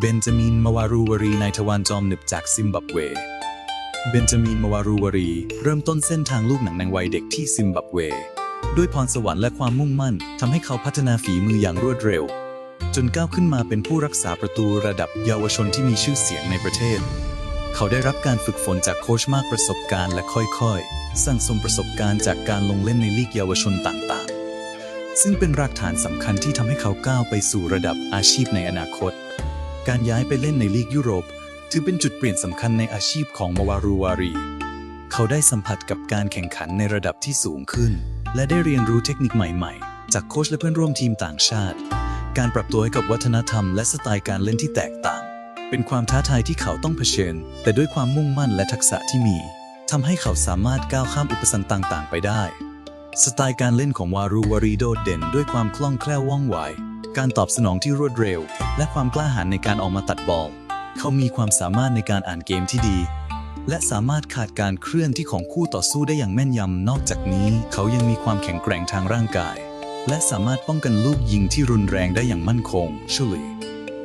เบนจามินมาวารูวารีนายทวารจอมหนึบจากซิมบับเว เบนจามินมาวารูวารี เริ่มต้นเส้นทางลูกหนังในวัยเด็กที่ซิมบับเว ด้วยพรสวรรค์และความมุ่งมั่นทำให้เขาพัฒนาฝีมืออย่างรวดเร็ว จนก้าวขึ้นมาเป็นผู้รักษาประตูระดับเยาวชนที่มีชื่อเสียงในประเทศ เขาได้รับการฝึกฝนจากโค้ชมากประสบการณ์และค่อยๆ สั่งสมประสบการณ์จากการลงเล่นในลีกเยาวชนต่างๆ ซึ่งเป็นรากฐานสำคัญที่ทำให้เขาก้าวไปสู่ระดับอาชีพในอนาคต การย้ายไปเล่นในลีกยุโรป ถือเป็นจุดเปลี่ยนสำคัญในอาชีพของมาวารูวารี เขาได้สัมผัสกับการแข่งขันในระดับที่สูงขึ้น และได้เรียนรู้เทคนิคใหม่ๆ จากโค้ชและเพื่อนร่วมทีมต่างชาติ การปรับตัวให้กับวัฒนธรรมและสไตล์การเล่นที่แตกต่าง เป็นความท้าทายที่เขาต้องเผชิญ แต่ด้วยความมุ่งมั่นและทักษะที่มีทำให้เขาสามารถก้าวข้ามอุปสรรคต่าง ๆ ไปได้ สไตล์การเล่นของวารูวารีโดดเด่นด้วยความคล่องแคล่วว่องไว การตอบสนองที่รวดเร็ว และความกล้าหาญในการออกมาตัดบอล เขามีความสามารถในการอ่านเกมที่ดี และสามารถขาดการเคลื่อนที่ของคู่ต่อสู้ได้อย่างแม่นยำ นอกจากนี้ เขายังมีความแข็งแกร่งทางร่างกาย และสามารถป้องกันลูกยิงที่รุนแรงได้อย่างมั่นคงชุลี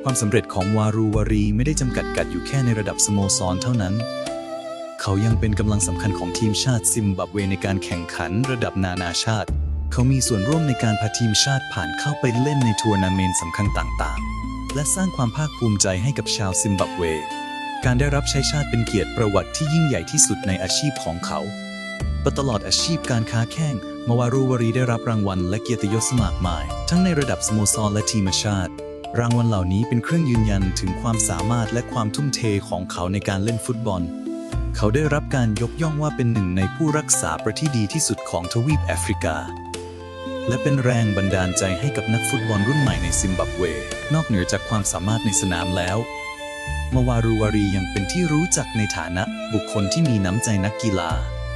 ความสำเร็จของวารูวารีไม่ได้จำกัดกัดอยู่แค่ในระดับสโมสรเท่านั้น เขายังเป็นกำลังสำคัญของทีมชาติซิมบับเวในการแข่งขันระดับนานาชาติ เขามีส่วนร่วมในการพาทีมชาติผ่านเข้าไปเล่นในทัวร์นาเมนต์สำคัญต่างๆ และสร้างความภาคภูมิใจให้กับชาวซิมบับเว การได้รับใช้ชาติเป็นเกียรติประวัติที่ยิ่งใหญ่ที่สุดในอาชีพของเขาตลอดอาชีพการค้าแข่งมาวารูวารีได้รับรางวัลและเกียรติยศมากมาย ทั้งในระดับสโมสรและทีมชาติ รางวัลเหล่านี้เป็นเครื่องยืนยันถึงความสามารถและความทุ่มเทของเขาในการเล่นฟุตบอล เขาได้รับการยกย่องว่าเป็นหนึ่งในผู้รักษาประที่ดีที่สุดของทวีปแอฟริกา และเป็นแรงบันดาลใจให้กับนักฟุตบอลรุ่นใหม่ในซิมบับเว นอกเหนือจากความสามารถในสนามแล้ว มาวารูวารียังเป็นที่รู้จักในฐานะบุคคลที่มีน้ำใจนักกีฬา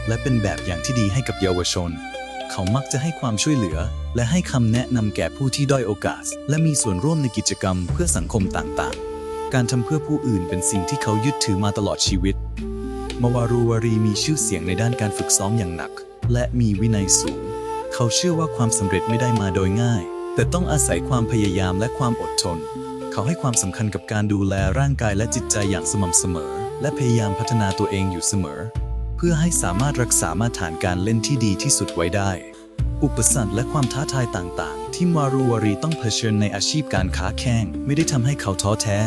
และเป็นแบบอย่างที่ดีให้กับเยาวชน เขามักจะให้ความช่วยเหลือ และให้คำแนะนำแก่ผู้ที่ด้อยโอกาส และมีส่วนร่วมในกิจกรรมเพื่อสังคมต่างๆ การทำเพื่อผู้อื่นเป็นสิ่งที่เขายึดถือมาตลอดชีวิต มาวารูวารีมีชื่อเสียงในด้านการฝึกซ้อมอย่างหนัก และมีวินัยสูง เขาเชื่อว่าความสำเร็จไม่ได้มาโดยง่าย แต่ต้องอาศัยความพยายามและความอดทน เขาให้ความสำคัญกับการดูแลร่างกายและจิตใจอย่างสม่ำเสมอ และพยายามพัฒนาตัวเองอยู่เสมอ เพื่อให้สามารถรักษามาตรฐานการเล่นที่ดีที่สุดไว้ได้ อุปสรรคและความท้าทายต่างๆ ที่มารูวารีต้องเผชิญในอาชีพการค้าแข่งไม่ได้ทำให้เขาท้อแท้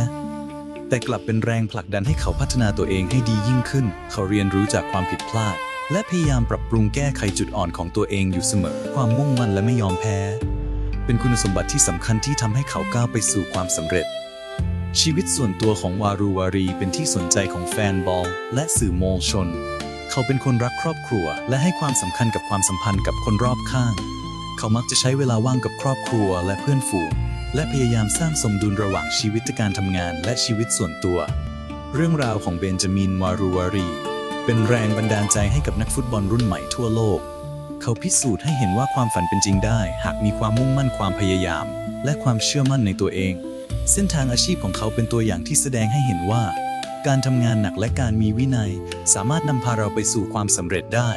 แต่กลับเป็นแรงผลักดันให้เขาพัฒนาตัวเองให้ดียิ่งขึ้น เขาเรียนรู้จากความผิดพลาด และพยายามปรับปรุงแก้ไขจุดอ่อนของตัวเองอยู่เสมอ ความมุ่งมั่นและไม่ยอมแพ้ เป็นคุณสมบัติที่สำคัญที่ทำให้เขาก้าวไปสู่ความสำเร็จ ชีวิตส่วนตัวของวารูวารีเป็นที่สนใจของแฟนบอล และสื่อมวลชน เขาเป็นคนรักครอบครัว และให้ความสำคัญกับความสัมพันธ์กับคนรอบข้าง เขามักจะใช้เวลาว่างกับครอบครัวและเพื่อนฝูง และพยายามสร้างสมดุลระหว่างชีวิตการทำงานและชีวิตส่วนตัว เรื่องราวของเบนจามินวารูวารี เป็นแรงบันดาลใจให้กับนักฟุตบอลรุ่นใหม่ทั่วโลก เขาพิสูจน์ให้เห็นว่าความฝันเป็นจริงได้ หากมีความมุ่งมั่นความพยายาม และความเชื่อมั่นในตัวเอง เส้นทางอาชีพของเขาเป็นตัวอย่างที่แสดงให้เห็นว่า การทำงานหนักและการมีวินัย สามารถนำพาเราไปสู่ความสำเร็จได้